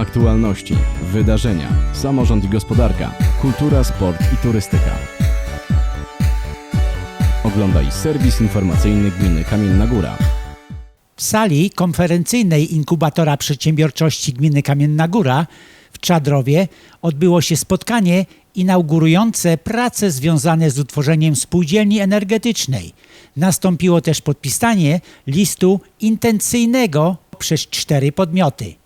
Aktualności, wydarzenia, samorząd i gospodarka, kultura, sport i turystyka. Oglądaj serwis informacyjny Gminy Kamienna Góra. W sali konferencyjnej inkubatora przedsiębiorczości gminy Kamienna Góra w Czadrowie odbyło się spotkanie inaugurujące prace związane z utworzeniem spółdzielni energetycznej. Nastąpiło też podpisanie listu intencyjnego przez cztery podmioty.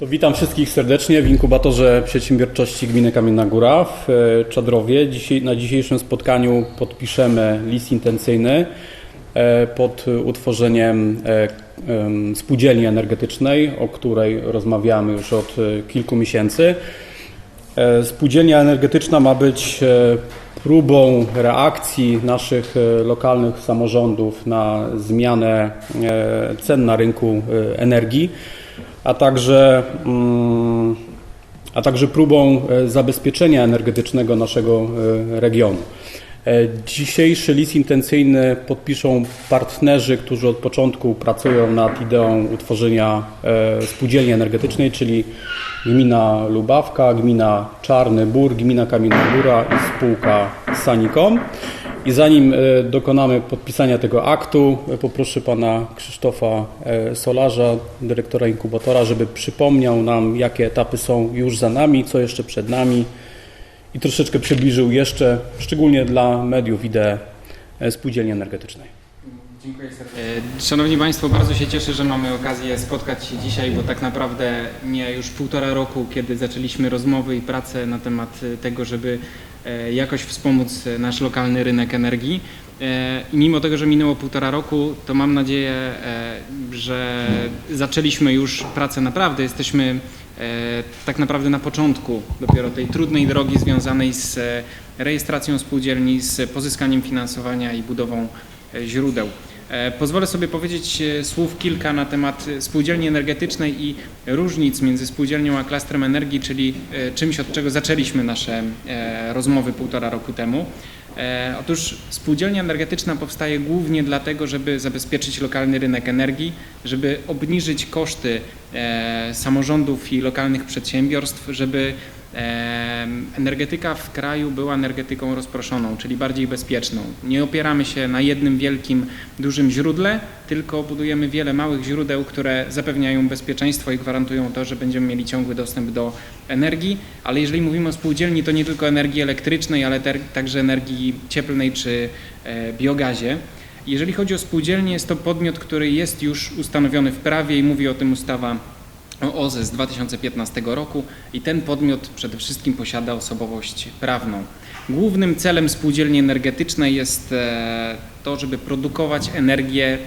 To witam wszystkich serdecznie w inkubatorze przedsiębiorczości Gminy Kamienna Góra w e, Czadrowie. Dzisiaj, na dzisiejszym spotkaniu podpiszemy list intencyjny e, pod utworzeniem e, spółdzielni energetycznej, o której rozmawiamy już od kilku miesięcy. Spółdzielnia energetyczna ma być próbą reakcji naszych lokalnych samorządów na zmianę cen na rynku energii, a także, mm, a także próbą e, zabezpieczenia energetycznego naszego e, regionu. E, Dzisiejszy list intencyjny podpiszą partnerzy, którzy od początku pracują nad ideą utworzenia spółdzielni energetycznej, czyli gmina Lubawka, gmina Czarny Bór, gmina Kamienna Góra i spółka Sanicom. I zanim e, dokonamy podpisania tego aktu, e, poproszę pana Krzysztofa e, Solarza, dyrektora inkubatora, żeby przypomniał nam, jakie etapy są już za nami, co jeszcze przed nami i troszeczkę przybliżył jeszcze, szczególnie dla mediów, ideę spółdzielni energetycznej. Dziękuję serdecznie. Szanowni Państwo, bardzo się cieszę, że mamy okazję spotkać się dzisiaj, bo tak naprawdę nie już półtora roku, kiedy zaczęliśmy rozmowy i pracę na temat tego, żeby jakoś wspomóc e, nasz lokalny rynek energii. E, I mimo tego, że minęło półtora roku, to mam nadzieję, e, że zaczęliśmy już pracę naprawdę. Jesteśmy e, tak naprawdę na początku dopiero tej trudnej drogi związanej z e, rejestracją spółdzielni, z pozyskaniem finansowania i budową e, źródeł. E, Pozwolę sobie powiedzieć e, słów kilka na temat e, spółdzielni energetycznej i różnic między spółdzielnią a klastrem energii, czyli czymś, od czego zaczęliśmy nasze rozmowy półtora roku temu. Otóż spółdzielnia energetyczna powstaje głównie dlatego, żeby zabezpieczyć lokalny rynek energii, żeby obniżyć koszty samorządów i lokalnych przedsiębiorstw, żeby energetyka w kraju była energetyką rozproszoną, czyli bardziej bezpieczną. Nie opieramy się na jednym wielkim, dużym źródle, tylko budujemy wiele małych źródeł, które zapewniają bezpieczeństwo i gwarantują to, że będziemy mieli ciągły dostęp do energii. Ale jeżeli mówimy o spółdzielni, to nie tylko energii elektrycznej, ale także energii cieplnej czy e, biogazie. Jeżeli chodzi o spółdzielnię, jest to podmiot, który jest już ustanowiony w prawie i mówi o tym ustawa OZE z 2015 roku i ten podmiot przede wszystkim posiada osobowość prawną. Głównym celem spółdzielni energetycznej jest e, to, żeby produkować energię,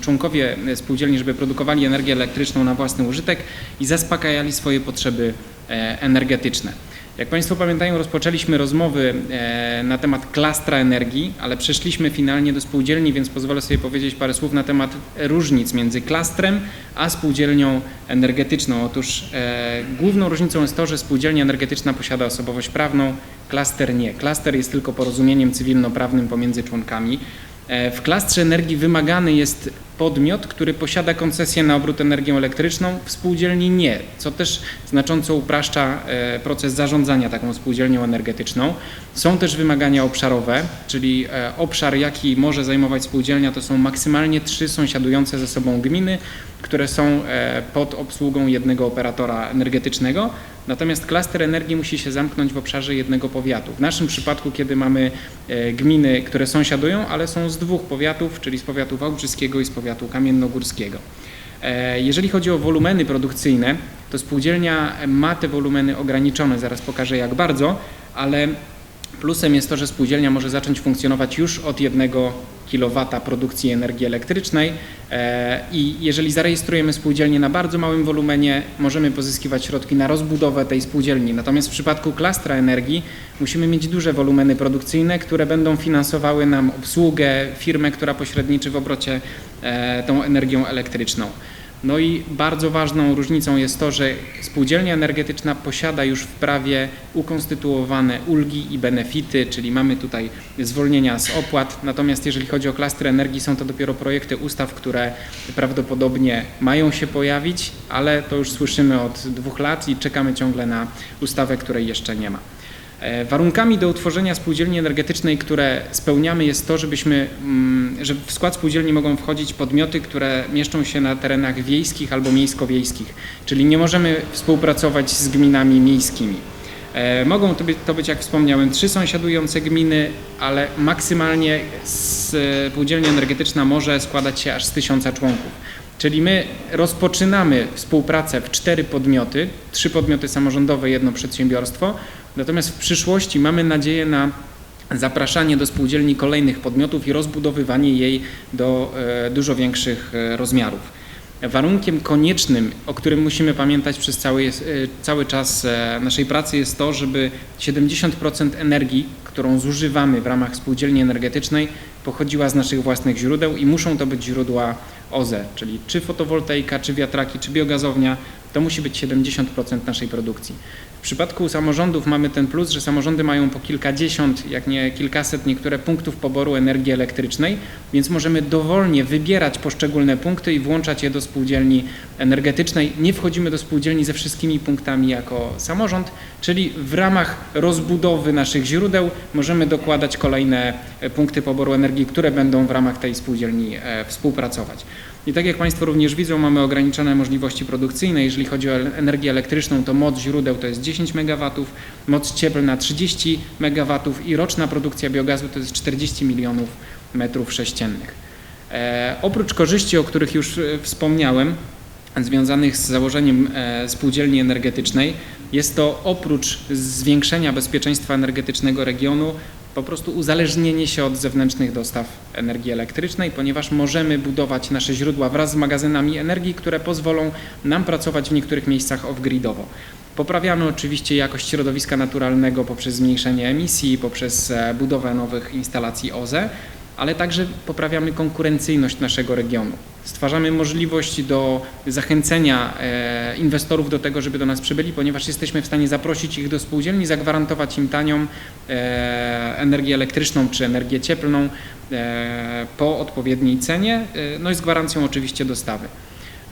członkowie spółdzielni, żeby produkowali energię elektryczną na własny użytek i zaspokajali swoje potrzeby e, energetyczne. Jak Państwo pamiętają, rozpoczęliśmy rozmowy e, na temat klastra energii, ale przeszliśmy finalnie do spółdzielni, więc pozwolę sobie powiedzieć parę słów na temat różnic między klastrem a spółdzielnią energetyczną. Otóż e, główną różnicą jest to, że spółdzielnia energetyczna posiada osobowość prawną, klaster nie. Klaster jest tylko porozumieniem cywilnoprawnym pomiędzy członkami. E, W klastrze energii wymagany jest podmiot, który posiada koncesję na obrót energią elektryczną, w spółdzielni nie, co też znacząco upraszcza e, proces zarządzania taką spółdzielnią energetyczną. Są też wymagania obszarowe, czyli e, obszar, jaki może zajmować spółdzielnia, to są maksymalnie trzy sąsiadujące ze sobą gminy, które są e, pod obsługą jednego operatora energetycznego. Natomiast klaster energii musi się zamknąć w obszarze jednego powiatu. W naszym przypadku, kiedy mamy gminy, które sąsiadują, ale są z dwóch powiatów, czyli z powiatu wałbrzyskiego i z powiatu kamiennogórskiego. E, Jeżeli chodzi o wolumeny produkcyjne, to spółdzielnia ma te wolumeny ograniczone, zaraz pokażę jak bardzo, ale plusem jest to, że spółdzielnia może zacząć funkcjonować już od 1 kW produkcji energii elektrycznej e, i jeżeli zarejestrujemy spółdzielnię na bardzo małym wolumenie, możemy pozyskiwać środki na rozbudowę tej spółdzielni. Natomiast w przypadku klastra energii musimy mieć duże wolumeny produkcyjne, które będą finansowały nam obsługę, firmę, która pośredniczy w obrocie e, tą energią elektryczną. No i bardzo ważną różnicą jest to, że spółdzielnia energetyczna posiada już w prawie ukonstytuowane ulgi i benefity, czyli mamy tutaj zwolnienia z opłat. Natomiast jeżeli chodzi o klastry energii, są to dopiero projekty ustaw, które prawdopodobnie mają się pojawić, ale to już słyszymy od dwóch lat i czekamy ciągle na ustawę, której jeszcze nie ma. E, Warunkami do utworzenia spółdzielni energetycznej, które spełniamy, jest to, żebyśmy, mm, że w skład spółdzielni mogą wchodzić podmioty, które mieszczą się na terenach wiejskich albo miejsko-wiejskich, czyli nie możemy współpracować z gminami miejskimi. E, Mogą to być, to być, jak wspomniałem, trzy sąsiadujące gminy, ale maksymalnie spółdzielnia energetyczna może składać się aż z tysiąca członków. Czyli my rozpoczynamy współpracę w cztery podmioty, trzy podmioty samorządowe, jedno przedsiębiorstwo, natomiast w przyszłości mamy nadzieję na zapraszanie do spółdzielni kolejnych podmiotów i rozbudowywanie jej do e, dużo większych e, rozmiarów. Warunkiem koniecznym, o którym musimy pamiętać przez cały, e, cały czas naszej pracy jest to, żeby 70% energii, którą zużywamy w ramach spółdzielni energetycznej, pochodziła z naszych własnych źródeł i muszą to być źródła OZE, czyli czy fotowoltaika, czy wiatraki, czy biogazownia, to musi być 70% naszej produkcji. W przypadku samorządów mamy ten plus, że samorządy mają po kilkadziesiąt, jak nie kilkaset niektóre punktów poboru energii elektrycznej, więc możemy dowolnie wybierać poszczególne punkty i włączać je do spółdzielni energetycznej. Nie wchodzimy do spółdzielni ze wszystkimi punktami jako samorząd, czyli w ramach rozbudowy naszych źródeł możemy dokładać kolejne e, punkty poboru energii, które będą w ramach tej spółdzielni e, współpracować. I tak jak Państwo również widzą, mamy ograniczone możliwości produkcyjne. Jeżeli chodzi o energię elektryczną, to moc źródeł to jest 10 MW, moc cieplna 30 MW i roczna produkcja biogazu to jest 40 milionów metrów sześciennych. E, oprócz korzyści, o których już e, wspomniałem, związanych z założeniem e, spółdzielni energetycznej, jest to oprócz zwiększenia bezpieczeństwa energetycznego regionu, po prostu uzależnienie się od zewnętrznych dostaw energii elektrycznej, ponieważ możemy budować nasze źródła wraz z magazynami energii, które pozwolą nam pracować w niektórych miejscach off-gridowo. Poprawiamy oczywiście jakość środowiska naturalnego poprzez zmniejszenie emisji, poprzez e, budowę nowych instalacji OZE, ale także poprawiamy konkurencyjność naszego regionu. Stwarzamy możliwość do zachęcenia e, inwestorów do tego, żeby do nas przybyli, ponieważ jesteśmy w stanie zaprosić ich do spółdzielni, zagwarantować im tanią e, energię elektryczną czy energię cieplną po odpowiedniej cenie, no i z gwarancją oczywiście dostawy.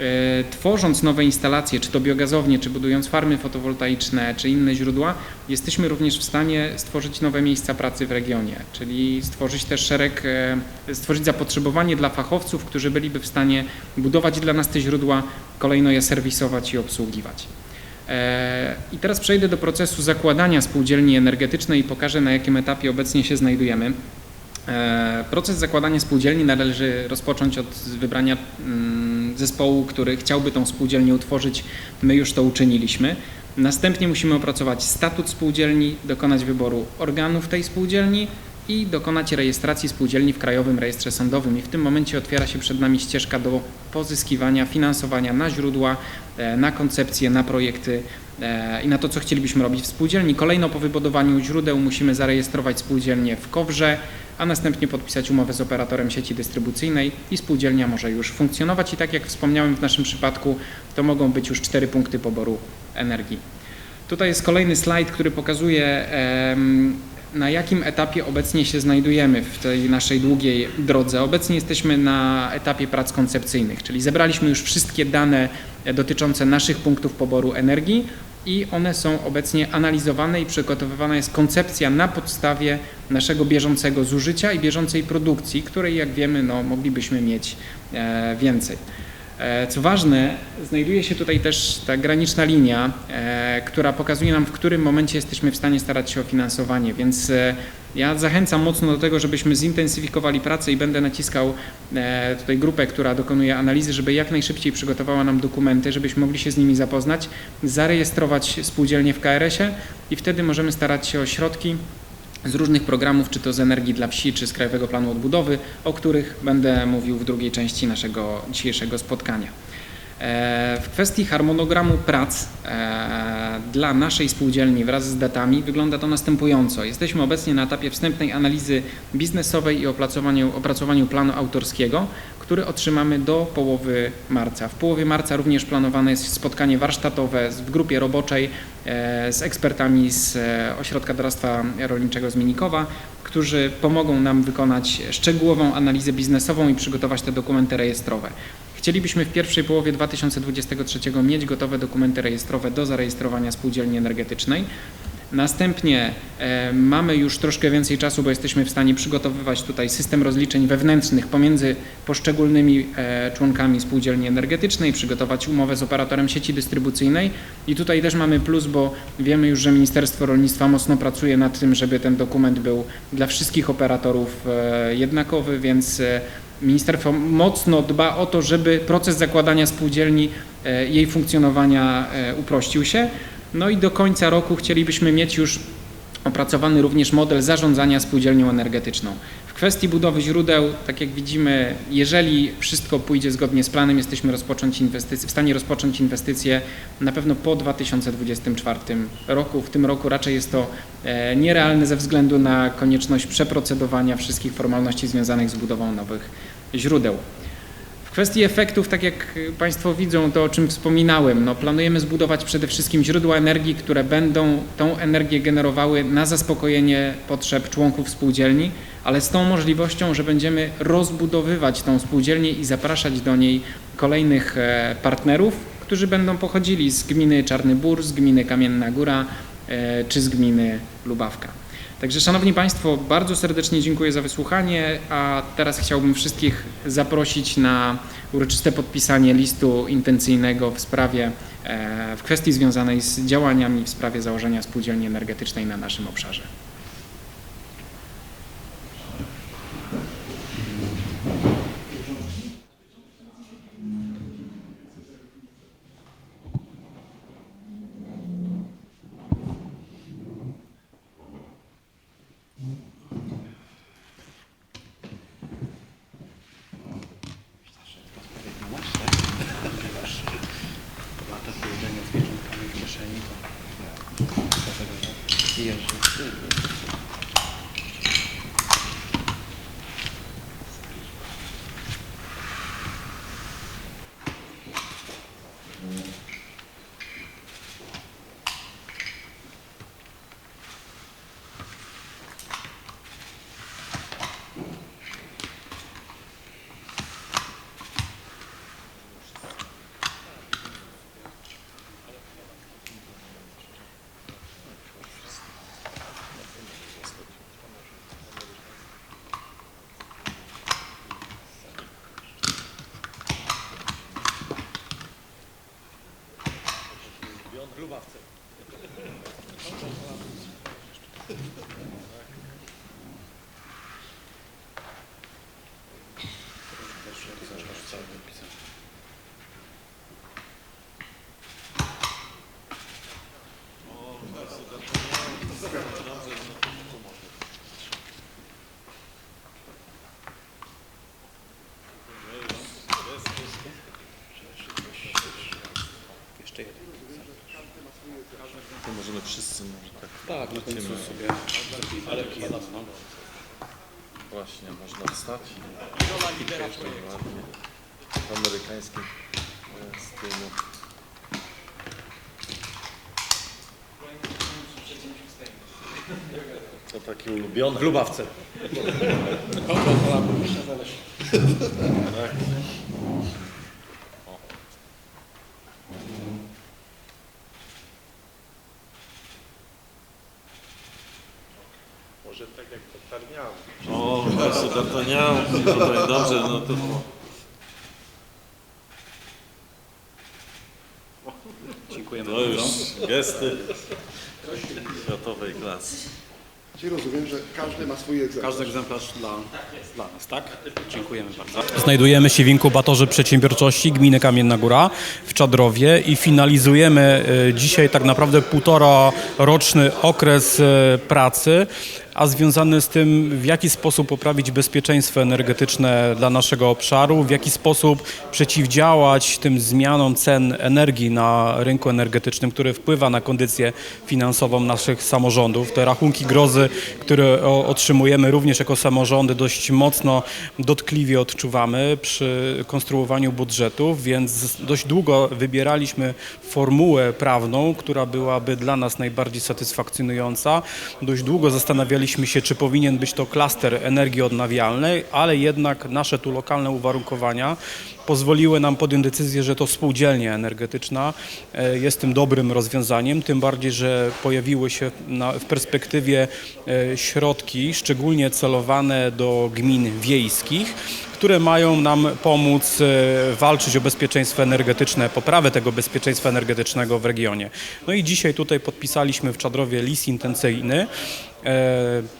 E, Tworząc nowe instalacje, czy to biogazownie, czy budując farmy fotowoltaiczne, czy inne źródła, jesteśmy również w stanie stworzyć nowe miejsca pracy w regionie, czyli stworzyć też szereg, e, stworzyć zapotrzebowanie dla fachowców, którzy byliby w stanie budować dla nas te źródła, kolejno je serwisować i obsługiwać. E, I teraz przejdę do procesu zakładania spółdzielni energetycznej i pokażę, na jakim etapie obecnie się znajdujemy. Proces zakładania spółdzielni należy rozpocząć od wybrania mm, zespołu, który chciałby tą spółdzielnię utworzyć. My już to uczyniliśmy. Następnie musimy opracować statut spółdzielni, dokonać wyboru organów tej spółdzielni i dokonać rejestracji spółdzielni w Krajowym Rejestrze Sądowym. I w tym momencie otwiera się przed nami ścieżka do pozyskiwania finansowania na źródła, e, na koncepcje, na projekty e, i na to, co chcielibyśmy robić w spółdzielni. Kolejno po wybudowaniu źródeł musimy zarejestrować spółdzielnię w KOWRze, a następnie podpisać umowę z operatorem sieci dystrybucyjnej i spółdzielnia może już funkcjonować. I tak jak wspomniałem w naszym przypadku, to mogą być już cztery punkty poboru energii. Tutaj jest kolejny slajd, który pokazuje na jakim etapie obecnie się znajdujemy w tej naszej długiej drodze. Obecnie jesteśmy na etapie prac koncepcyjnych, czyli zebraliśmy już wszystkie dane dotyczące naszych punktów poboru energii i one są obecnie analizowane i przygotowywana jest koncepcja na podstawie naszego bieżącego zużycia i bieżącej produkcji, której jak wiemy no, moglibyśmy mieć e, więcej. E, Co ważne, znajduje się tutaj też ta graniczna linia, e, która pokazuje nam, w którym momencie jesteśmy w stanie starać się o finansowanie, więc ja zachęcam mocno do tego, żebyśmy zintensyfikowali pracę i będę naciskał tutaj grupę, która dokonuje analizy, żeby jak najszybciej przygotowała nam dokumenty, żebyśmy mogli się z nimi zapoznać, zarejestrować spółdzielnię w KRS-ie i wtedy możemy starać się o środki z różnych programów, czy to z Energii dla Wsi, czy z Krajowego Planu Odbudowy, o których będę mówił w drugiej części naszego dzisiejszego spotkania. E, W kwestii harmonogramu prac e, dla naszej spółdzielni wraz z datami wygląda to następująco. Jesteśmy obecnie na etapie wstępnej analizy biznesowej i opracowaniu, opracowaniu planu autorskiego, który otrzymamy do połowy marca. W połowie marca również planowane jest spotkanie warsztatowe w grupie roboczej e, z ekspertami z Ośrodka Doradztwa Rolniczego z Minikowa, którzy pomogą nam wykonać szczegółową analizę biznesową i przygotować te dokumenty rejestrowe. Chcielibyśmy w pierwszej połowie 2023 mieć gotowe dokumenty rejestrowe do zarejestrowania spółdzielni energetycznej. Następnie e, mamy już troszkę więcej czasu, bo jesteśmy w stanie przygotowywać tutaj system rozliczeń wewnętrznych pomiędzy poszczególnymi e, członkami spółdzielni energetycznej, przygotować umowę z operatorem sieci dystrybucyjnej. I tutaj też mamy plus, bo wiemy już, że Ministerstwo Rolnictwa mocno pracuje nad tym, żeby ten dokument był dla wszystkich operatorów e, jednakowy, więc Ministerstwo mocno dba o to, żeby proces zakładania spółdzielni, e, jej funkcjonowania e, uprościł się. No i do końca roku chcielibyśmy mieć już opracowany również model zarządzania spółdzielnią energetyczną. Kwestii budowy źródeł, tak jak widzimy, jeżeli wszystko pójdzie zgodnie z planem, jesteśmy rozpocząć w stanie rozpocząć inwestycje na pewno po 2024 roku. W tym roku raczej jest to e, nierealne ze względu na konieczność przeprocedowania wszystkich formalności związanych z budową nowych źródeł. Kwestii efektów, tak jak Państwo widzą, to o czym wspominałem, no, planujemy zbudować przede wszystkim źródła energii, które będą tą energię generowały na zaspokojenie potrzeb członków spółdzielni, ale z tą możliwością, że będziemy rozbudowywać tą spółdzielnię i zapraszać do niej kolejnych e, partnerów, którzy będą pochodzili z gminy Czarny Bór, z gminy Kamienna Góra e, czy z gminy Lubawka. Także Szanowni Państwo, bardzo serdecznie dziękuję za wysłuchanie, a teraz chciałbym wszystkich zaprosić na uroczyste podpisanie listu intencyjnego w sprawie, e, w kwestii związanej z działaniami w sprawie założenia spółdzielni energetycznej na naszym obszarze. Wszyscy może tak. Tak, na końcu Lecimy. sobie ale no. Właśnie, można wstać i jeszcze ładnie w amerykańskim e, stylu. To taki ulubiony. W Lubawce. Może tak O, właśnie D'Artagnan, tutaj dobrze, no to... Dziękujemy To już bardzo. gesty światowej klasy. Czyli rozumiem, że każdy ma swój egzemplarz. Każdy egzemplarz dla, dla nas, tak? Dziękujemy bardzo. Znajdujemy się w inkubatorze przedsiębiorczości gminy Kamienna Góra w Czadrowie i finalizujemy e, dzisiaj tak naprawdę półtora roczny okres e, pracy a związany z tym, w jaki sposób poprawić bezpieczeństwo energetyczne dla naszego obszaru, w jaki sposób przeciwdziałać tym zmianom cen energii na rynku energetycznym, który wpływa na kondycję finansową naszych samorządów. Te rachunki grozy, które otrzymujemy również jako samorządy dość mocno dotkliwie odczuwamy przy konstruowaniu budżetów, więc dość długo wybieraliśmy formułę prawną, która byłaby dla nas najbardziej satysfakcjonująca. Dość długo zastanawialiśmy się, czy powinien być to klaster energii odnawialnej, ale jednak nasze tu lokalne uwarunkowania pozwoliły nam podjąć decyzję, że to spółdzielnia energetyczna e, jest tym dobrym rozwiązaniem, tym bardziej, że pojawiły się na, w perspektywie e, środki, szczególnie celowane do gmin wiejskich, które mają nam pomóc e, walczyć o bezpieczeństwo energetyczne, poprawę tego bezpieczeństwa energetycznego w regionie. No i dzisiaj tutaj podpisaliśmy w Czadrowie list intencyjny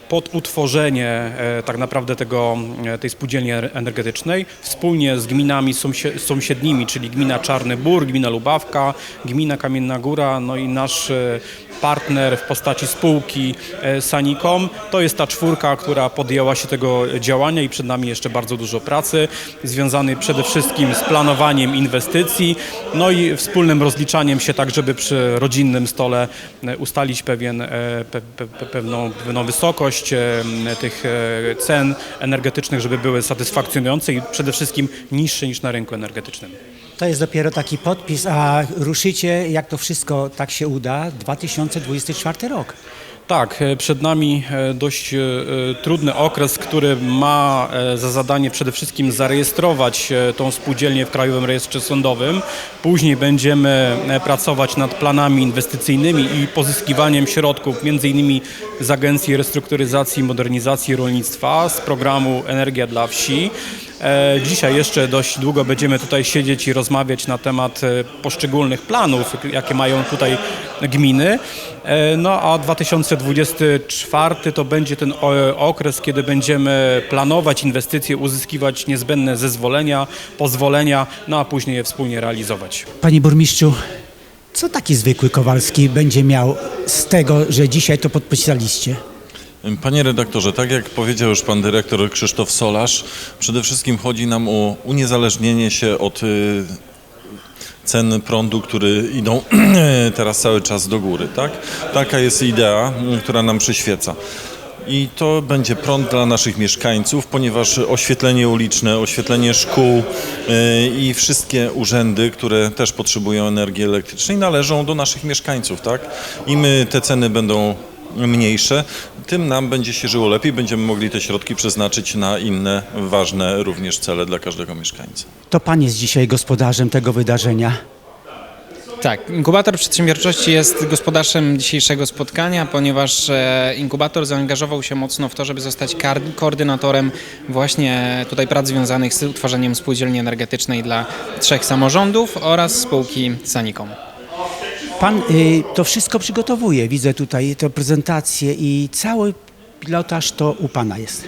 pod utworzenie tak naprawdę tego, tej spółdzielni er- energetycznej wspólnie z gminami sąsiednimi, czyli gmina Czarny Bór, gmina Lubawka, gmina Kamienna Góra, no i nasz e, partner w postaci spółki e, Sanikom. To jest ta czwórka, która podjęła się tego działania i przed nami jeszcze bardzo dużo pracy związanej przede wszystkim z planowaniem inwestycji, no i wspólnym rozliczaniem się tak, żeby przy rodzinnym stole e, ustalić pewien, pe, pe, pe, pewną, pewną wysokość tych cen energetycznych, żeby były satysfakcjonujące i przede wszystkim niższe niż na rynku energetycznym. To jest dopiero taki podpis, a ruszycie, jak to wszystko tak się uda, 2024 rok. Tak, e, przed nami e, dość e, trudny okres, który ma za zadanie przede wszystkim zarejestrować tą spółdzielnię w Krajowym Rejestrze Sądowym. Później będziemy pracować nad planami inwestycyjnymi i pozyskiwaniem środków m.in. z Agencji Restrukturyzacji i Modernizacji Rolnictwa z programu Energia dla Wsi. E, Dzisiaj jeszcze dość długo będziemy tutaj siedzieć i rozmawiać na temat e, poszczególnych planów, jakie mają tutaj gminy. E, No a 2024 to będzie ten okres, kiedy będziemy planować inwestycje, uzyskiwać niezbędne zezwolenia, pozwolenia, no a później je wspólnie realizować. Panie burmistrzu, co taki zwykły Kowalski będzie miał z tego, że dzisiaj to podpisaliście? Panie redaktorze, tak jak powiedział już pan dyrektor Krzysztof Solarz, przede wszystkim chodzi nam o uniezależnienie się od y, cen prądu, które idą teraz cały czas do góry, tak? Taka jest idea, y, która nam przyświeca. I to będzie prąd dla naszych mieszkańców, ponieważ oświetlenie uliczne, oświetlenie szkół y, i wszystkie urzędy, które też potrzebują energii elektrycznej, należą do naszych mieszkańców, tak? Im y, te ceny będą mniejsze, tym nam będzie się żyło lepiej, będziemy mogli te środki przeznaczyć na inne ważne również cele dla każdego mieszkańca. To pan jest dzisiaj gospodarzem tego wydarzenia. Tak, inkubator przedsiębiorczości jest gospodarzem dzisiejszego spotkania, ponieważ e, inkubator zaangażował się mocno w to, żeby zostać koordynatorem właśnie tutaj prac związanych z utworzeniem spółdzielni energetycznej dla trzech samorządów oraz spółki Sanicom. Pan y, to wszystko przygotowuje, widzę tutaj tę prezentację i cały pilotaż to u pana jest.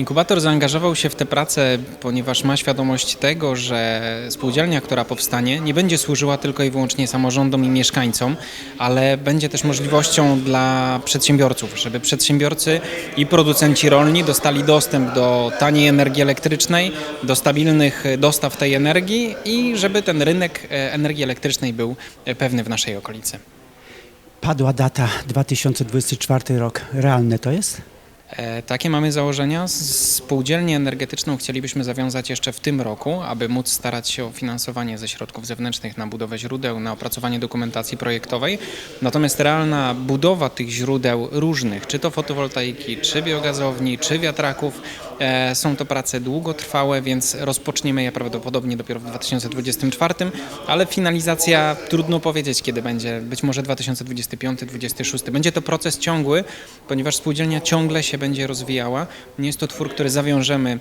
Inkubator zaangażował się w tę pracę, ponieważ ma świadomość tego, że spółdzielnia, która powstanie, nie będzie służyła tylko i wyłącznie samorządom i mieszkańcom, ale będzie też możliwością dla przedsiębiorców, żeby przedsiębiorcy i producenci rolni dostali dostęp do taniej energii elektrycznej, do stabilnych dostaw tej energii i żeby ten rynek e, energii elektrycznej był e, pewny w naszej okolicy. Padła data 2024 rok. Realne to jest? E, Takie mamy założenia. Spółdzielnię energetyczną chcielibyśmy zawiązać jeszcze w tym roku, aby móc starać się o finansowanie ze środków zewnętrznych na budowę źródeł, na opracowanie dokumentacji projektowej. Natomiast realna budowa tych źródeł różnych, czy to fotowoltaiki, czy biogazowni, czy wiatraków, są to prace długotrwałe, więc rozpoczniemy je prawdopodobnie dopiero w 2024, ale finalizacja trudno powiedzieć, kiedy będzie. Być może 2025-2026. Będzie to proces ciągły, ponieważ spółdzielnia ciągle się będzie rozwijała. Nie jest to twór, który zawiążemy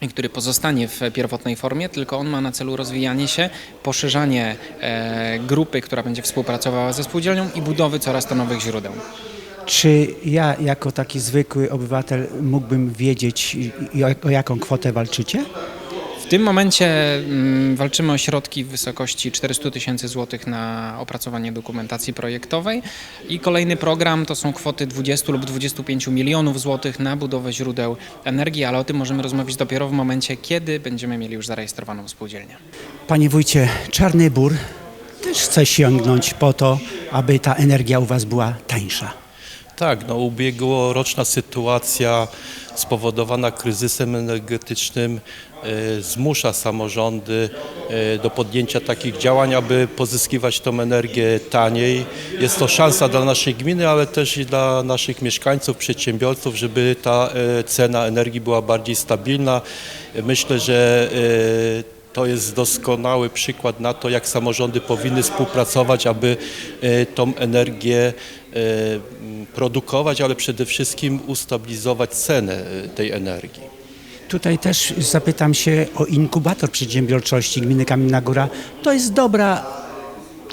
i który pozostanie w pierwotnej formie, tylko on ma na celu rozwijanie się, poszerzanie e, grupy, która będzie współpracowała ze spółdzielnią i budowy coraz to nowych źródeł. Czy ja jako taki zwykły obywatel mógłbym wiedzieć o jaką kwotę walczycie? W tym momencie mm, walczymy o środki w wysokości 400 tysięcy złotych na opracowanie dokumentacji projektowej i kolejny program to są kwoty 20 lub 25 milionów złotych na budowę źródeł energii, ale o tym możemy rozmawiać dopiero w momencie, kiedy będziemy mieli już zarejestrowaną spółdzielnię. Panie wójcie, Czarny Bór też chce sięgnąć po to, aby ta energia u Was była tańsza. Tak, no ubiegłoroczna sytuacja spowodowana kryzysem energetycznym e, zmusza samorządy e, do podjęcia takich działań, aby pozyskiwać tą energię taniej. Jest to szansa dla naszej gminy, ale też i dla naszych mieszkańców, przedsiębiorców, żeby ta e, cena energii była bardziej stabilna. Myślę, że to jest doskonały przykład na to, jak samorządy powinny współpracować, aby tą energię produkować, ale przede wszystkim ustabilizować cenę e, tej energii. Tutaj też zapytam się o inkubator przedsiębiorczości gminy Kamienna Góra. To jest dobra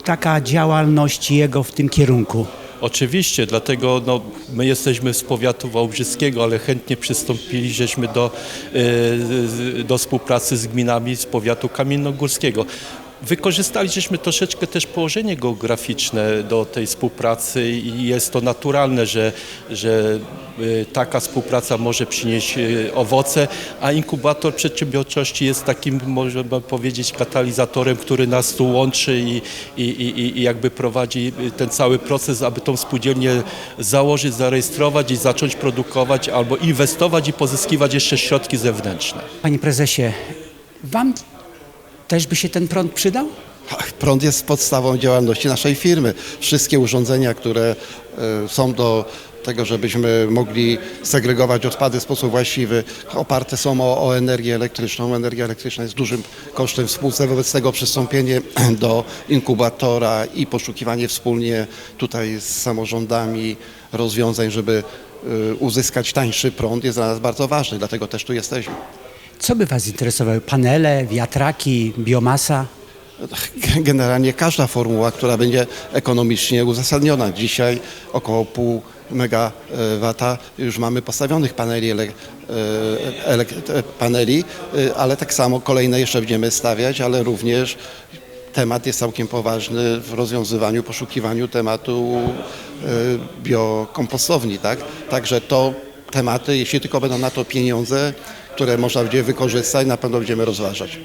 taka działalność jego w tym kierunku. Oczywiście, dlatego no, my jesteśmy z powiatu wałbrzyskiego, ale chętnie przystąpiliśmy do, z- do współpracy z gminami z powiatu kamiennogórskiego. Wykorzystaliśmy troszeczkę też położenie geograficzne do tej współpracy i jest to naturalne, że, że e, taka współpraca może przynieść e, owoce, a inkubator przedsiębiorczości jest takim, można powiedzieć, katalizatorem, który nas tu łączy i, i, i, i jakby prowadzi ten cały proces, aby tą spółdzielnię założyć, zarejestrować i zacząć produkować albo inwestować i pozyskiwać jeszcze środki zewnętrzne. Panie prezesie, Wam też by się ten prąd przydał? Prąd jest podstawą działalności naszej firmy. Wszystkie urządzenia, które e, są do tego, żebyśmy mogli segregować odpady w sposób właściwy, oparte są o, o energię elektryczną. Energia elektryczna jest dużym kosztem w spółce, wobec tego przystąpienie do inkubatora i poszukiwanie wspólnie tutaj z samorządami rozwiązań, żeby e, uzyskać tańszy prąd jest dla nas bardzo ważny, dlatego też tu jesteśmy. Co by Was interesowało? Panele, wiatraki, biomasa? Generalnie każda formuła, która będzie ekonomicznie uzasadniona. Dzisiaj około pół megawata już mamy postawionych paneli, ele, e, elek- e, paneli, e, ale tak samo kolejne jeszcze będziemy stawiać, ale również temat jest całkiem poważny w rozwiązywaniu, poszukiwaniu tematu biokompostowni. Tak? Także to tematy, jeśli tylko będą na to pieniądze, które można będzie wykorzystać, na pewno będziemy rozważać.